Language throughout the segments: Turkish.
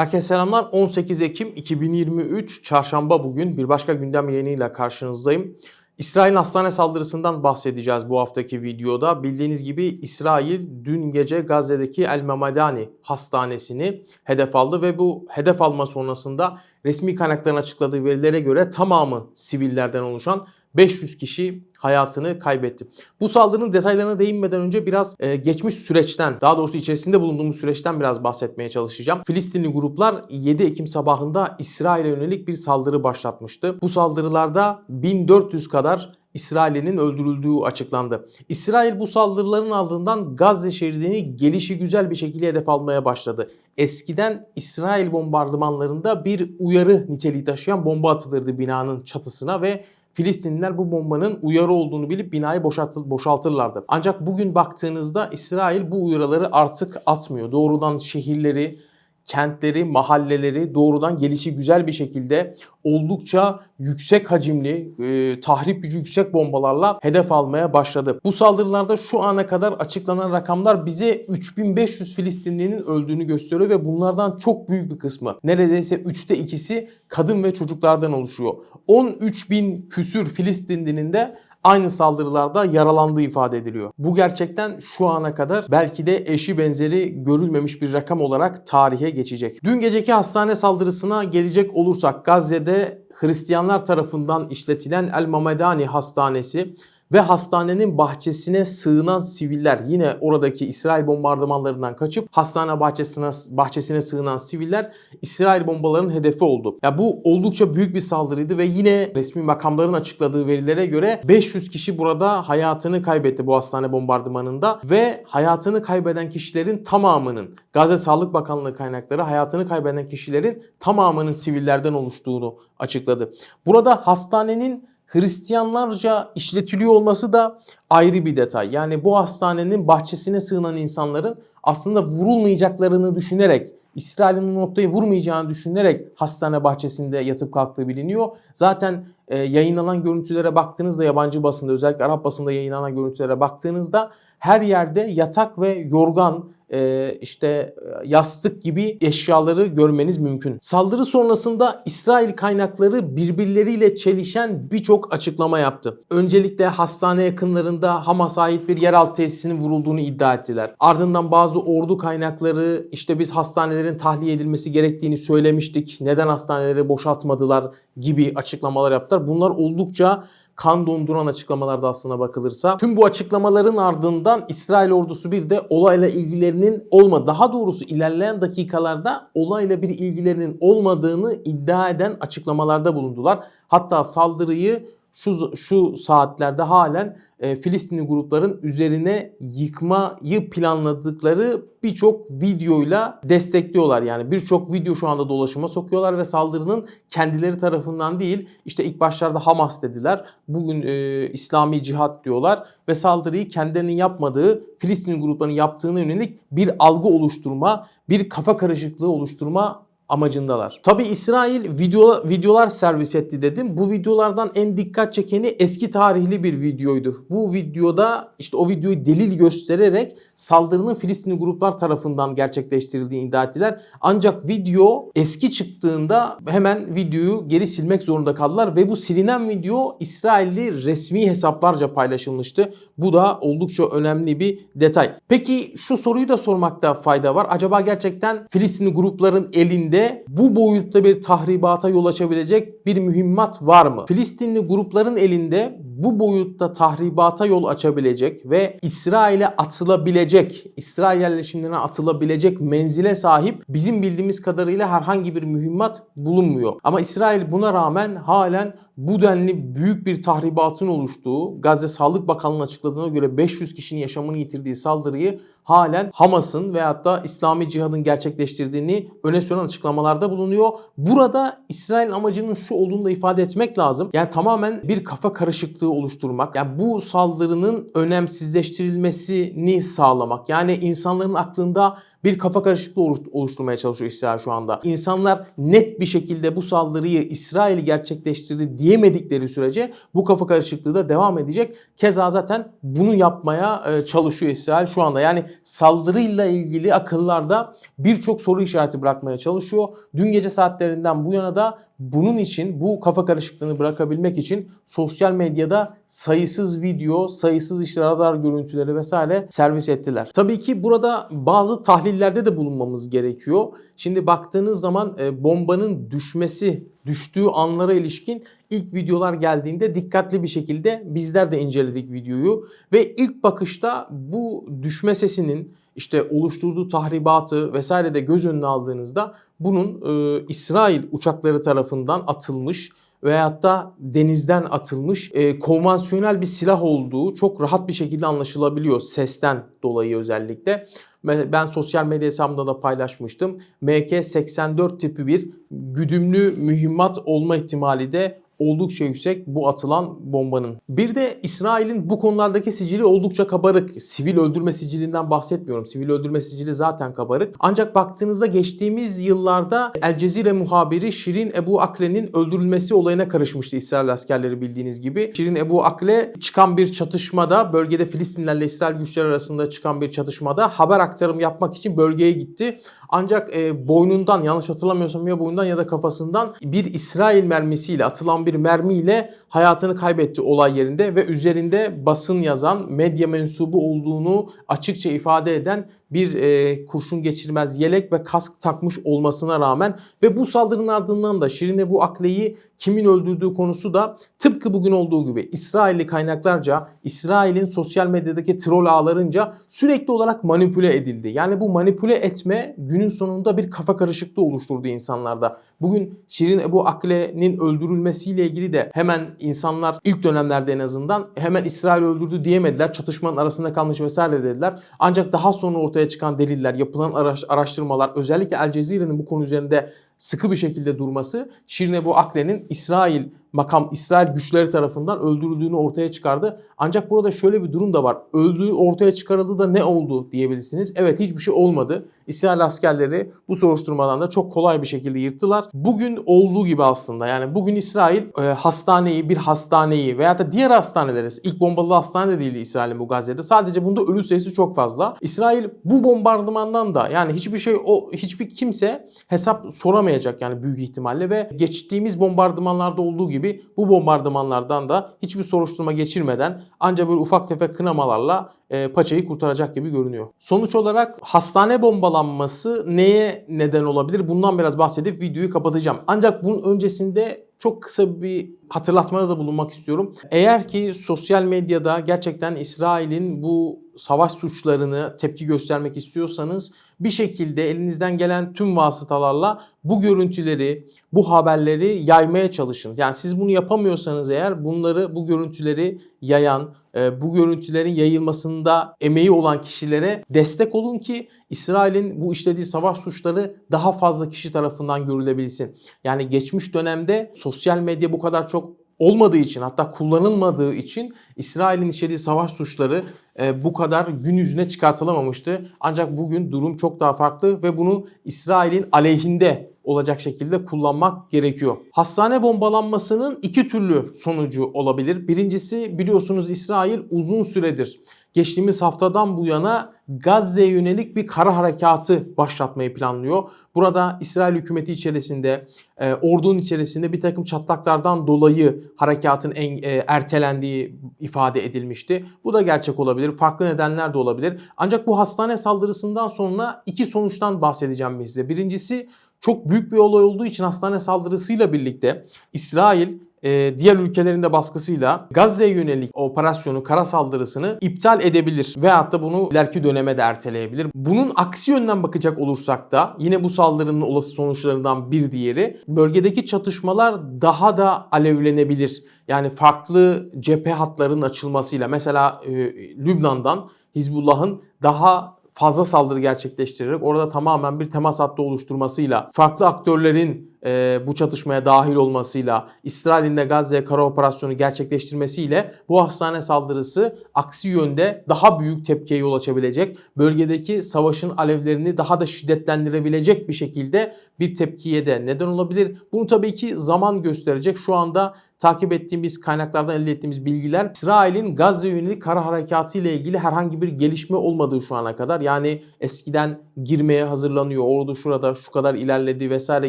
Herkese selamlar. 18 Ekim 2023 Çarşamba bugün bir başka gündem yayınıyla karşınızdayım. İsrail hastane saldırısından bahsedeceğiz bu haftaki videoda. Bildiğiniz gibi İsrail dün gece Gazze'deki El Mamadani hastanesini hedef aldı ve bu hedef alma sonrasında resmi kaynakların açıkladığı verilere göre tamamı sivillerden oluşan 500 kişi hayatını kaybetti. Bu saldırının detaylarına değinmeden önce biraz e, geçmiş süreçten, daha doğrusu içerisinde bulunduğumuz süreçten biraz bahsetmeye çalışacağım. Filistinli gruplar 7 Ekim sabahında İsrail'e yönelik bir saldırı başlatmıştı. Bu saldırılarda 1400 kadar İsrail'in öldürüldüğü açıklandı. İsrail bu saldırıların ardından Gazze şeridini gelişi güzel bir şekilde hedef almaya başladı. Eskiden İsrail bombardımanlarında bir uyarı niteliği taşıyan bomba atılırdı binanın çatısına ve Filistinliler bu bombanın uyarı olduğunu bilip binayı boşaltır, boşaltırlardı. Ancak bugün baktığınızda İsrail bu uyarıları artık atmıyor. Doğrudan şehirleri, kentleri, mahalleleri doğrudan gelişi güzel bir şekilde oldukça yüksek hacimli, e, tahrip gücü yüksek bombalarla hedef almaya başladı. Bu saldırılarda şu ana kadar açıklanan rakamlar bize 3500 Filistinlinin öldüğünü gösteriyor ve bunlardan çok büyük bir kısmı, neredeyse 3'te ikisi kadın ve çocuklardan oluşuyor. 13 bin küsür Filistinlinin de aynı saldırılarda yaralandığı ifade ediliyor. Bu gerçekten şu ana kadar belki de eşi benzeri görülmemiş bir rakam olarak tarihe geçecek. Dün geceki hastane saldırısına gelecek olursak Gazze'de Hristiyanlar tarafından işletilen El Mamedani Hastanesi ve hastanenin bahçesine sığınan siviller yine oradaki İsrail bombardımanlarından kaçıp hastane bahçesine bahçesine sığınan siviller İsrail bombalarının hedefi oldu. Ya bu oldukça büyük bir saldırıydı ve yine resmi makamların açıkladığı verilere göre 500 kişi burada hayatını kaybetti bu hastane bombardımanında ve hayatını kaybeden kişilerin tamamının Gazze Sağlık Bakanlığı kaynakları hayatını kaybeden kişilerin tamamının sivillerden oluştuğunu açıkladı. Burada hastanenin Hristiyanlarca işletiliyor olması da ayrı bir detay. Yani bu hastanenin bahçesine sığınan insanların aslında vurulmayacaklarını düşünerek İsrail'in bu noktayı vurmayacağını düşünerek hastane bahçesinde yatıp kalktığı biliniyor. Zaten e, yayınlanan görüntülere baktığınızda yabancı basında özellikle Arap basında yayınlanan görüntülere baktığınızda her yerde yatak ve yorgan e, işte yastık gibi eşyaları görmeniz mümkün. Saldırı sonrasında İsrail kaynakları birbirleriyle çelişen birçok açıklama yaptı. Öncelikle hastane yakınlarında Hamas'a ait bir yeraltı tesisinin vurulduğunu iddia ettiler. Ardından bazı ordu kaynakları işte biz hastanelerin tahliye edilmesi gerektiğini söylemiştik. Neden hastaneleri boşaltmadılar gibi açıklamalar yaptılar. Bunlar oldukça kan donduran açıklamalarda aslına bakılırsa. Tüm bu açıklamaların ardından İsrail ordusu bir de olayla ilgilerinin olma daha doğrusu ilerleyen dakikalarda olayla bir ilgilerinin olmadığını iddia eden açıklamalarda bulundular. Hatta saldırıyı şu şu saatlerde halen e, Filistinli grupların üzerine yıkmayı planladıkları birçok videoyla destekliyorlar. Yani birçok video şu anda dolaşıma sokuyorlar ve saldırının kendileri tarafından değil işte ilk başlarda Hamas dediler. Bugün e, İslami cihat diyorlar ve saldırıyı kendilerinin yapmadığı Filistinli grupların yaptığına yönelik bir algı oluşturma, bir kafa karışıklığı oluşturma amacındalar. Tabi İsrail video, videolar servis etti dedim. Bu videolardan en dikkat çekeni eski tarihli bir videoydu. Bu videoda işte o videoyu delil göstererek saldırının Filistinli gruplar tarafından gerçekleştirildiğini iddia ettiler. Ancak video eski çıktığında hemen videoyu geri silmek zorunda kaldılar ve bu silinen video İsrailli resmi hesaplarca paylaşılmıştı. Bu da oldukça önemli bir detay. Peki şu soruyu da sormakta fayda var. Acaba gerçekten Filistinli grupların elinde bu boyutta bir tahribata yol açabilecek bir mühimmat var mı? Filistinli grupların elinde bu boyutta tahribata yol açabilecek ve İsrail'e atılabilecek, İsrail yerleşimlerine atılabilecek menzile sahip bizim bildiğimiz kadarıyla herhangi bir mühimmat bulunmuyor. Ama İsrail buna rağmen halen bu denli büyük bir tahribatın oluştuğu, Gazze Sağlık Bakanlığı'nın açıkladığına göre 500 kişinin yaşamını yitirdiği saldırıyı halen Hamas'ın veyahut da İslami Cihad'ın gerçekleştirdiğini öne süren açıklamalarda bulunuyor. Burada İsrail amacının şu olduğunu da ifade etmek lazım. Yani tamamen bir kafa karışıklığı oluşturmak. Yani bu saldırının önemsizleştirilmesini sağlamak. Yani insanların aklında bir kafa karışıklığı oluş- oluşturmaya çalışıyor İsrail şu anda. İnsanlar net bir şekilde bu saldırıyı İsrail gerçekleştirdi diyemedikleri sürece bu kafa karışıklığı da devam edecek. Keza zaten bunu yapmaya e, çalışıyor İsrail şu anda. Yani saldırıyla ilgili akıllarda birçok soru işareti bırakmaya çalışıyor. Dün gece saatlerinden bu yana da bunun için bu kafa karışıklığını bırakabilmek için sosyal medyada sayısız video, sayısız işte radar görüntüleri vesaire servis ettiler. Tabii ki burada bazı tahlillerde de bulunmamız gerekiyor. Şimdi baktığınız zaman e, bombanın düşmesi, düştüğü anlara ilişkin ilk videolar geldiğinde dikkatli bir şekilde bizler de inceledik videoyu ve ilk bakışta bu düşme sesinin işte oluşturduğu tahribatı vesaire de göz önüne aldığınızda bunun e, İsrail uçakları tarafından atılmış veyahut da denizden atılmış e, konvansiyonel bir silah olduğu çok rahat bir şekilde anlaşılabiliyor sesten dolayı özellikle. Ben sosyal medya hesabımda da paylaşmıştım. MK-84 tipi bir güdümlü mühimmat olma ihtimali de oldukça yüksek bu atılan bombanın. Bir de İsrail'in bu konulardaki sicili oldukça kabarık. Sivil öldürme sicilinden bahsetmiyorum. Sivil öldürme sicili zaten kabarık. Ancak baktığınızda geçtiğimiz yıllarda El Cezire muhabiri Şirin Ebu Akle'nin öldürülmesi olayına karışmıştı İsrail askerleri bildiğiniz gibi. Şirin Ebu Akle çıkan bir çatışmada bölgede Filistinlerle İsrail güçleri arasında çıkan bir çatışmada haber aktarım yapmak için bölgeye gitti. Ancak e, boynundan yanlış hatırlamıyorsam ya boynundan ya da kafasından bir İsrail mermisiyle atılan bir mermiyle hayatını kaybetti olay yerinde ve üzerinde basın yazan medya mensubu olduğunu açıkça ifade eden bir e, kurşun geçirmez yelek ve kask takmış olmasına rağmen ve bu saldırının ardından da Şirine bu Akle'yi kimin öldürdüğü konusu da tıpkı bugün olduğu gibi İsrailli kaynaklarca, İsrail'in sosyal medyadaki troll ağlarınca sürekli olarak manipüle edildi. Yani bu manipüle etme günün sonunda bir kafa karışıklığı oluşturdu insanlarda. Bugün Şirin Ebu Akle'nin öldürülmesiyle ilgili de hemen insanlar ilk dönemlerde en azından hemen İsrail öldürdü diyemediler. Çatışmanın arasında kalmış vesaire dediler. Ancak daha sonra ortaya çıkan deliller, yapılan araş- araştırmalar özellikle El Cezire'nin bu konu üzerinde sıkı bir şekilde durması Şirin Ebu Akle'nin İsrail makam İsrail güçleri tarafından öldürüldüğünü ortaya çıkardı. Ancak burada şöyle bir durum da var. Öldüğü ortaya çıkarıldı da ne oldu diyebilirsiniz. Evet hiçbir şey olmadı. İsrail askerleri bu soruşturmadan da çok kolay bir şekilde yırttılar. Bugün olduğu gibi aslında yani bugün İsrail e, hastaneyi, bir hastaneyi veya da diğer hastaneleri, ilk bombalı hastane de değildi İsrail'in bu Gazze'de. Sadece bunda ölü sayısı çok fazla. İsrail bu bombardımandan da yani hiçbir şey o hiçbir kimse hesap soramayacak yani büyük ihtimalle ve geçtiğimiz bombardımanlarda olduğu gibi bu bombardımanlardan da hiçbir soruşturma geçirmeden ancak böyle ufak tefek kınamalarla e, paçayı kurtaracak gibi görünüyor. Sonuç olarak hastane bombalanması neye neden olabilir? Bundan biraz bahsedip videoyu kapatacağım. Ancak bunun öncesinde çok kısa bir hatırlatmada da bulunmak istiyorum. Eğer ki sosyal medyada gerçekten İsrail'in bu savaş suçlarını tepki göstermek istiyorsanız bir şekilde elinizden gelen tüm vasıtalarla bu görüntüleri, bu haberleri yaymaya çalışın. Yani siz bunu yapamıyorsanız eğer bunları, bu görüntüleri yayan, e, bu görüntülerin yayılmasında emeği olan kişilere destek olun ki İsrail'in bu işlediği savaş suçları daha fazla kişi tarafından görülebilsin. Yani geçmiş dönemde sosyal medya bu kadar çok olmadığı için hatta kullanılmadığı için İsrail'in işlediği savaş suçları e, bu kadar gün yüzüne çıkartılamamıştı. Ancak bugün durum çok daha farklı ve bunu İsrail'in aleyhinde olacak şekilde kullanmak gerekiyor. Hastane bombalanmasının iki türlü sonucu olabilir. Birincisi biliyorsunuz İsrail uzun süredir geçtiğimiz haftadan bu yana Gazze'ye yönelik bir kara harekatı başlatmayı planlıyor. Burada İsrail hükümeti içerisinde, e, ordunun içerisinde bir takım çatlaklardan dolayı harekatın en, e, ertelendiği ifade edilmişti. Bu da gerçek olabilir. Farklı nedenler de olabilir. Ancak bu hastane saldırısından sonra iki sonuçtan bahsedeceğim size. Birincisi çok büyük bir olay olduğu için hastane saldırısıyla birlikte İsrail e, diğer ülkelerin de baskısıyla Gazze'ye yönelik operasyonu, kara saldırısını iptal edebilir veyahut da bunu ileriki döneme de erteleyebilir. Bunun aksi yönden bakacak olursak da yine bu saldırının olası sonuçlarından bir diğeri bölgedeki çatışmalar daha da alevlenebilir. Yani farklı cephe hatlarının açılmasıyla mesela e, Lübnan'dan Hizbullah'ın daha fazla saldırı gerçekleştirerek orada tamamen bir temas hattı oluşturmasıyla farklı aktörlerin e, bu çatışmaya dahil olmasıyla, İsrail'in de Gazze'ye kara operasyonu gerçekleştirmesiyle bu hastane saldırısı aksi yönde daha büyük tepkiye yol açabilecek, bölgedeki savaşın alevlerini daha da şiddetlendirebilecek bir şekilde bir tepkiye de neden olabilir. Bunu tabii ki zaman gösterecek. Şu anda takip ettiğimiz kaynaklardan elde ettiğimiz bilgiler İsrail'in Gazze yönelik kara harekatı ile ilgili herhangi bir gelişme olmadığı şu ana kadar. Yani eskiden girmeye hazırlanıyor, ordu şurada şu kadar ilerledi vesaire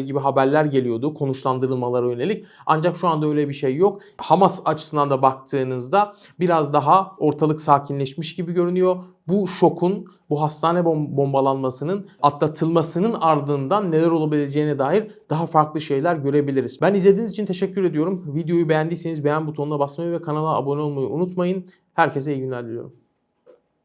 gibi haberler geliyordu konuşlandırılmalara yönelik. Ancak şu anda öyle bir şey yok. Hamas açısından da baktığınızda biraz daha ortalık sakinleşmiş gibi görünüyor. Bu şokun, bu hastane bom- bombalanmasının atlatılmasının ardından neler olabileceğine dair daha farklı şeyler görebiliriz. Ben izlediğiniz için teşekkür ediyorum. Videoyu beğendiyseniz beğen butonuna basmayı ve kanala abone olmayı unutmayın. Herkese iyi günler diliyorum.